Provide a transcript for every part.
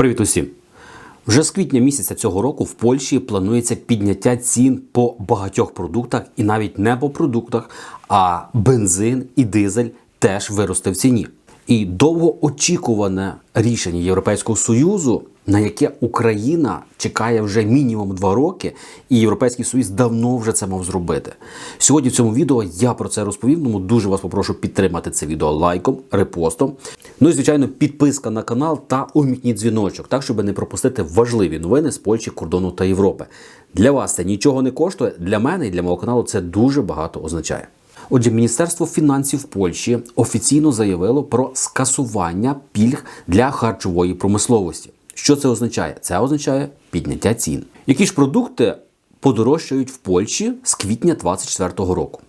Привіт усім! Вже з квітня місяця цього року в Польщі планується підняття цін по багатьох продуктах, і навіть не по продуктах, а бензин і дизель теж виросте в ціні. І довгоочікуване рішення Європейського союзу, на яке Україна чекає вже мінімум два роки, і Європейський Союз давно вже це мав зробити. Сьогодні в цьому відео я про це розповім, тому дуже вас попрошу підтримати це відео лайком, репостом. Ну і звичайно, підписка на канал та умітніть дзвіночок, так щоб не пропустити важливі новини з Польщі, кордону та Європи. Для вас це нічого не коштує. Для мене і для мого каналу це дуже багато означає. Отже, Міністерство фінансів Польщі офіційно заявило про скасування пільг для харчової промисловості. Що це означає? Це означає підняття цін. Які ж продукти подорожчають в Польщі з квітня 2024 року?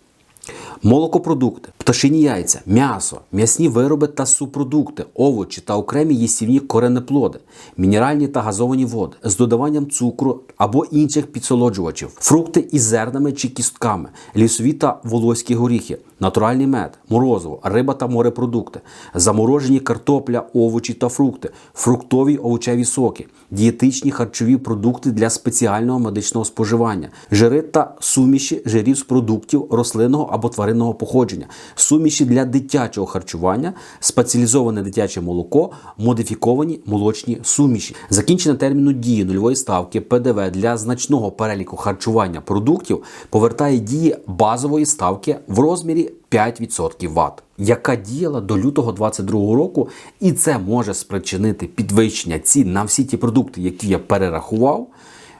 Молокопродукти, пташині яйця, м'ясо, м'ясні вироби та субпродукти, овочі та окремі їстівні коренеплоди, мінеральні та газовані води з додаванням цукру або інших підсолоджувачів, фрукти із зернами чи кістками, лісові та волоські горіхи, натуральний мед, морозиво, риба та морепродукти, заморожені картопля, овочі та фрукти, фруктові овочеві соки, дієтичні харчові продукти для спеціального медичного споживання, жири та суміші жирів з продуктів рослинного або тваринного походження, суміші для дитячого харчування, спеціалізоване дитяче молоко, модифіковані молочні суміші, закінчення терміну дії нульової ставки ПДВ для значного переліку харчування продуктів повертає дії базової ставки в розмірі 5% ВАТ, яка діяла до лютого 2022 року, і це може спричинити підвищення цін на всі ті продукти, які я перерахував,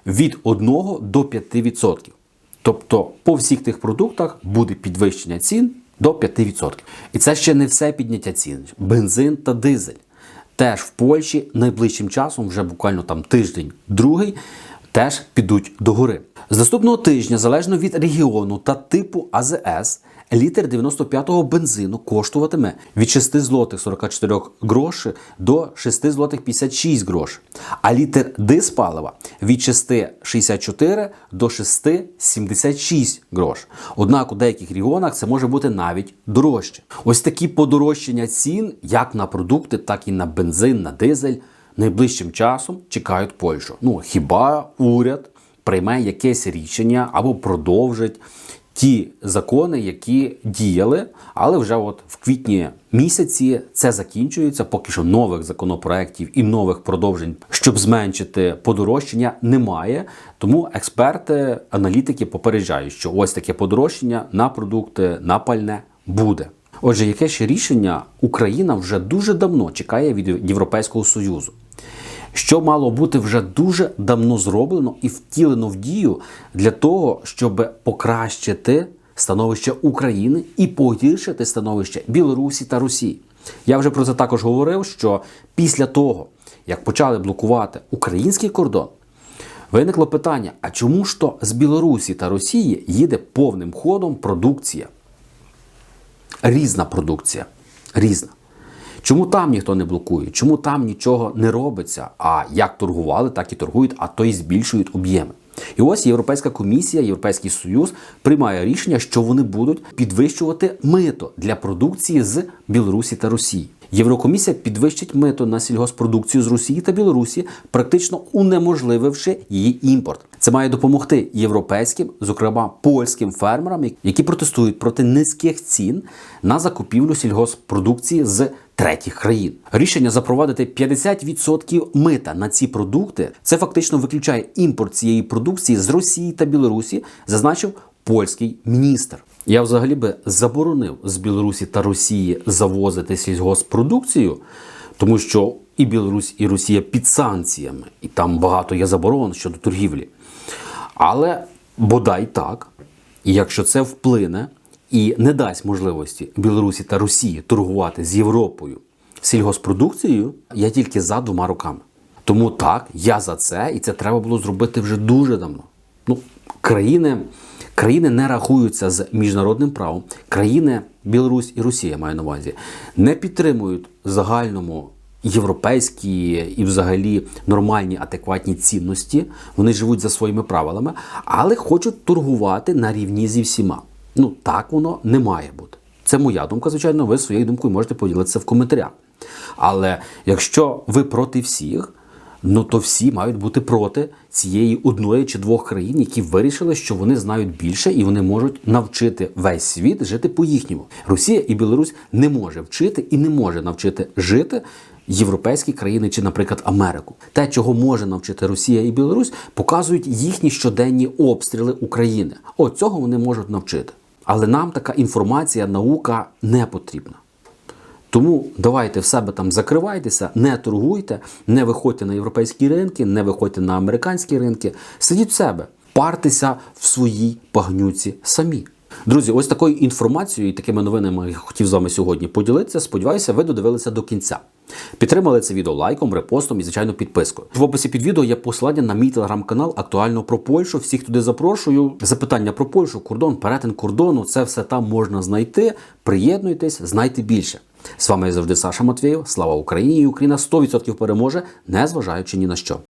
від 1 до 5%. Тобто по всіх тих продуктах буде підвищення цін до 5%. І це ще не все підняття цін. Бензин та дизель. Теж в Польщі найближчим часом, вже буквально там тиждень, другий, теж підуть догори. З наступного тижня, залежно від регіону та типу АЗС, літр 95-го бензину коштуватиме від 6 злотих 44 грошей до 6 злотих 56 грошей, а літр диспалива від 6,64 до 6,76 грош. Однак у деяких регіонах це може бути навіть дорожче. Ось такі подорожчання цін, як на продукти, так і на бензин, на дизель, найближчим часом чекають Польщу. Ну хіба уряд прийме якесь рішення або продовжить ті закони, які діяли, але вже от в квітні місяці це закінчується. Поки що нових законопроєктів і нових продовжень, щоб зменшити подорожчання, немає. Тому експерти, аналітики попереджають, що ось таке подорожчання на продукти, на пальне буде. Отже, яке ще рішення Україна вже дуже давно чекає від Європейського Союзу що мало бути вже дуже давно зроблено і втілено в дію для того, щоб покращити становище України і погіршити становище Білорусі та Росії. Я вже про це також говорив, що після того, як почали блокувати український кордон, виникло питання: а чому ж то з Білорусі та Росії їде повним ходом продукція? Різна продукція. Різна. Чому там ніхто не блокує? Чому там нічого не робиться? А як торгували, так і торгують, а то й збільшують об'єми. І ось Європейська комісія, Європейський Союз приймає рішення, що вони будуть підвищувати мито для продукції з Білорусі та Росії. Єврокомісія підвищить мито на сільгоспродукцію з Росії та Білорусі, практично унеможлививши її імпорт. Це має допомогти європейським, зокрема польським фермерам, які протестують проти низьких цін на закупівлю сільгоспродукції з третіх країн. Рішення запровадити 50% мита на ці продукти це фактично виключає імпорт цієї продукції з Росії та Білорусі, зазначив польський міністр. Я взагалі би заборонив з Білорусі та Росії завозити сільгоспродукцію, тому що і Білорусь, і Росія під санкціями, і там багато є заборон щодо торгівлі. Але бодай так, якщо це вплине і не дасть можливості Білорусі та Росії торгувати з Європою сільгоспродукцією, я тільки за двома руками. Тому так, я за це, і це треба було зробити вже дуже давно. Ну, країни. Країни не рахуються з міжнародним правом. Країни Білорусь і Росія маю на увазі не підтримують загальному європейські і, взагалі, нормальні адекватні цінності. Вони живуть за своїми правилами, але хочуть торгувати на рівні зі всіма. Ну так воно не має бути. Це моя думка. Звичайно, ви своєю думкою можете поділитися в коментарях. Але якщо ви проти всіх, Ну то всі мають бути проти цієї одної чи двох країн, які вирішили, що вони знають більше і вони можуть навчити весь світ жити по-їхньому. Росія і Білорусь не може вчити і не може навчити жити європейські країни чи, наприклад, Америку. Те, чого може навчити Росія і Білорусь, показують їхні щоденні обстріли України. От цього вони можуть навчити. Але нам така інформація, наука не потрібна. Тому давайте в себе там закривайтеся, не торгуйте, не виходьте на європейські ринки, не виходьте на американські ринки. Сидіть в себе, партеся в своїй пагнюці самі. Друзі, ось такою інформацією і такими новинами я хотів з вами сьогодні поділитися. Сподіваюся, ви додивилися до кінця. Підтримали це відео лайком, репостом і, звичайно, підпискою. В описі під відео є посилання на мій телеграм-канал актуально про Польщу. Всіх туди запрошую. Запитання про Польщу, кордон, перетин кордону це все там можна знайти. Приєднуйтесь, знайте більше. З вами завжди Саша Матвєєв. Слава Україні! Україна 100% переможе, незважаючи ні на що.